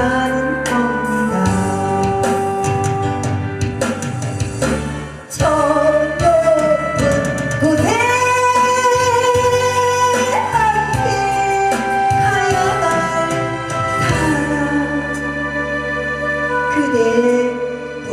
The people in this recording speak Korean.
가는 겁니다 저녁은 고생할게 가야 할 사람 그대 우